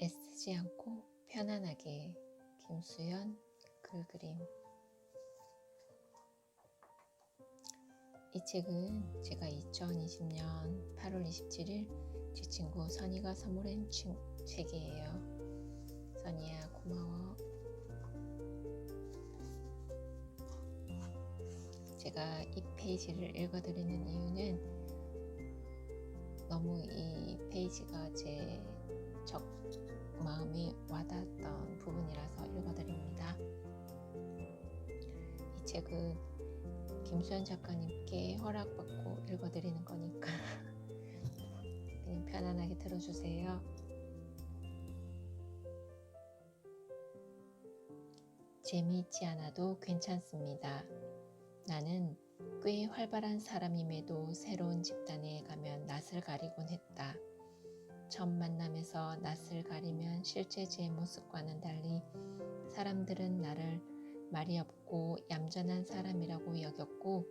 애쓰지 않고 편안하게 김수연 글그림 이 책은 제가 2020년 8월 27일 제 친구 선이가 선물한 친- 책이에요. 선이야 고마워. 제가 이 페이지를 읽어드리는 이유는 너무 이 페이지가 제 적 마음이 와닿았던 부분이라서 읽어드립니다. 이 책은 김수현 작가님께 허락받고 읽어드리는 거니까 그냥 편안하게 들어주세요. 재미있지 않아도 괜찮습니다. 나는 꽤 활발한 사람임에도 새로운 집단에 가면 낯을 가리곤 했다. 첫 만남에서 낯을 가리면 실제 제 모습과는 달리 사람들은 나를 말이 없고 얌전한 사람이라고 여겼고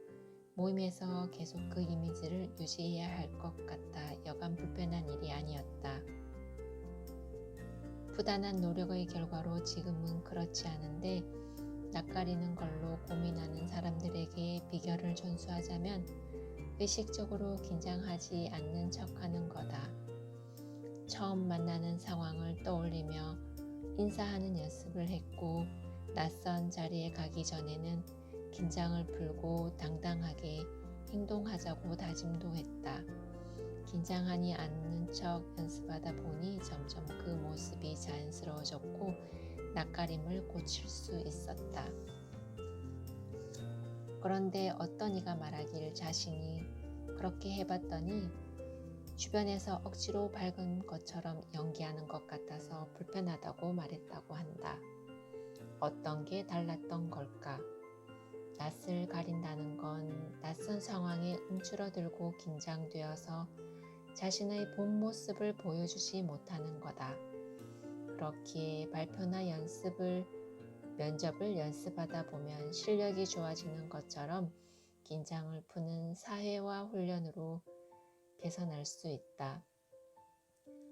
모임에서 계속 그 이미지를 유지해야 할 것 같아 여간 불편한 일이 아니었다. 부단한 노력의 결과로 지금은 그렇지 않은데 낯가리는 걸로 고민하는 사람들에게 비결을 전수하자면 의식적으로 긴장하지 않는 척하는 거다. 처음 만나는 상황을 떠올리며 인사하는 연습을 했고 낯선 자리에 가기 전에는 긴장을 풀고 당당하게 행동하자고 다짐도 했다. 긴장하지 않는 척 연습하다 보니 점점 그 모습이 자연스러워졌고 낯가림을 고칠 수 있었다. 그런데 어떤 이가 말하길 자신이 그렇게 해봤더니 주변에서 억지로 밝은 것처럼 연기하는 것 같아서 불편하다고 말했다고 한다. 어떤 게 달랐던 걸까? 낯을 가린다는 건 낯선 상황에 움츠러들고 긴장되어서 자신의 본 모습을 보여주지 못하는 거다. 그렇기에 발표나 연습을 면접을 연습하다 보면 실력이 좋아지는 것처럼 긴장을 푸는 사회화 훈련으로 개선할 수 있다.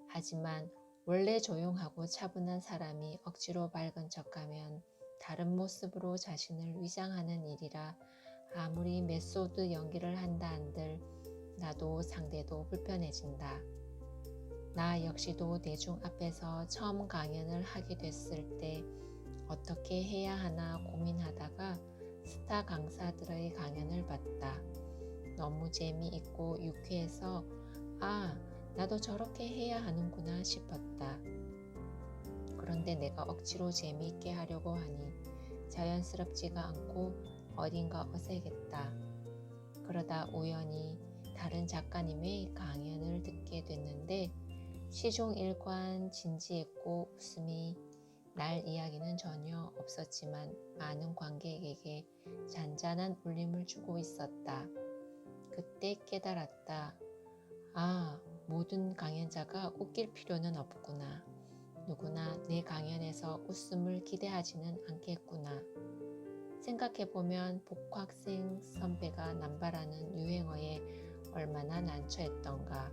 하지만 원래 조용하고 차분한 사람이 억지로 밝은 척하면 다른 모습으로 자신을 위장하는 일이라 아무리 메소드 연기를 한다 한들 나도 상대도 불편해진다. 나 역시도 대중 앞에서 처음 강연을 하게 됐을 때 어떻게 해야 하나 고민하다가 스타 강사들의 강연을 봤다. 너무 재미있고 유쾌해서 아, 나도 저렇게 해야 하는구나 싶었다. 그런데 내가 억지로 재미있게 하려고 하니 자연스럽지가 않고 어딘가 어색했다. 그러다 우연히 다른 작가님의 강연을 듣게 됐는데 시종일관 진지했고 웃음이 날 이야기는 전혀 없었지만 많은 관객에게 잔잔한 울림을 주고 있었다. 그때 깨달았다. 아, 모든 강연자가 웃길 필요는 없구나. 누구나 내 강연에서 웃음을 기대하지는 않겠구나. 생각해보면 복학생 선배가 남발하는 유행어에 얼마나 난처했던가.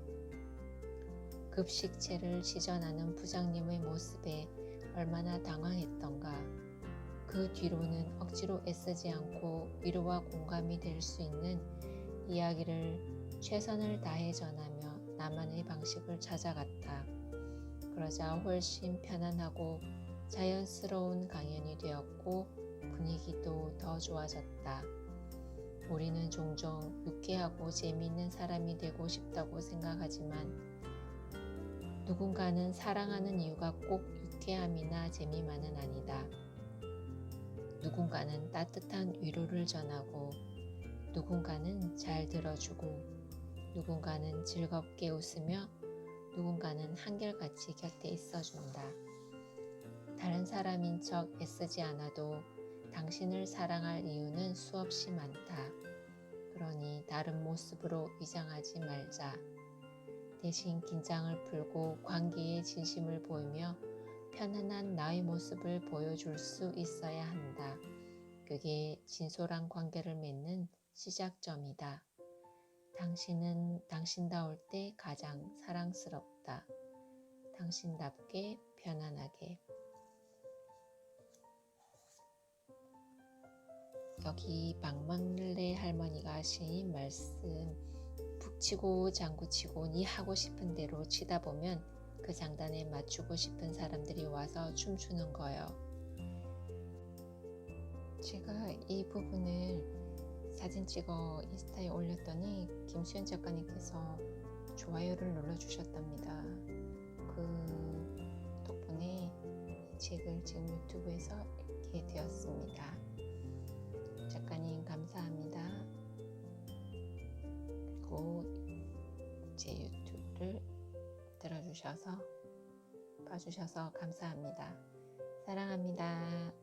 급식체를 시전하는 부장님의 모습에 얼마나 당황했던가. 그 뒤로는 억지로 애쓰지 않고 위로와 공감이 될 수 있는 이야기를 최선을 다해 전하며 나만의 방식을 찾아갔다. 그러자 훨씬 편안하고 자연스러운 강연이 되었고 분위기도 더 좋아졌다. 우리는 종종 유쾌하고 재미있는 사람이 되고 싶다고 생각하지만 누군가는 사랑하는 이유가 꼭 유쾌함이나 재미만은 아니다. 누군가는 따뜻한 위로를 전하고 누군가는 잘 들어주고 누군가는 즐겁게 웃으며 누군가는 한결같이 곁에 있어준다. 다른 사람인 척 애쓰지 않아도 당신을 사랑할 이유는 수없이 많다. 그러니 다른 모습으로 위장하지 말자. 대신 긴장을 풀고 관계에 진심을 보이며 편안한 나의 모습을 보여줄 수 있어야 한다. 그게 진솔한 관계를 맺는 시작점이다. 당신은 당신다울 때 가장 사랑스럽다. 당신답게 편안하게 여기 망망를레 할머니가 하신 말씀 북치고 장구치고 니 하고 싶은 대로 치다 보면 그 장단에 맞추고 싶은 사람들이 와서 춤추는 거예요. 제가 이 부분을 사진 찍어 인스타에 올렸더니 김수현 작가님께서 좋아요를 눌러주셨답니다. 그 덕분에 이 책을 지금 유튜브에서 읽게 되었습니다. 작가님 감사합니다. 그리고 제 유튜브를 들어주셔서 봐주셔서 감사합니다. 사랑합니다.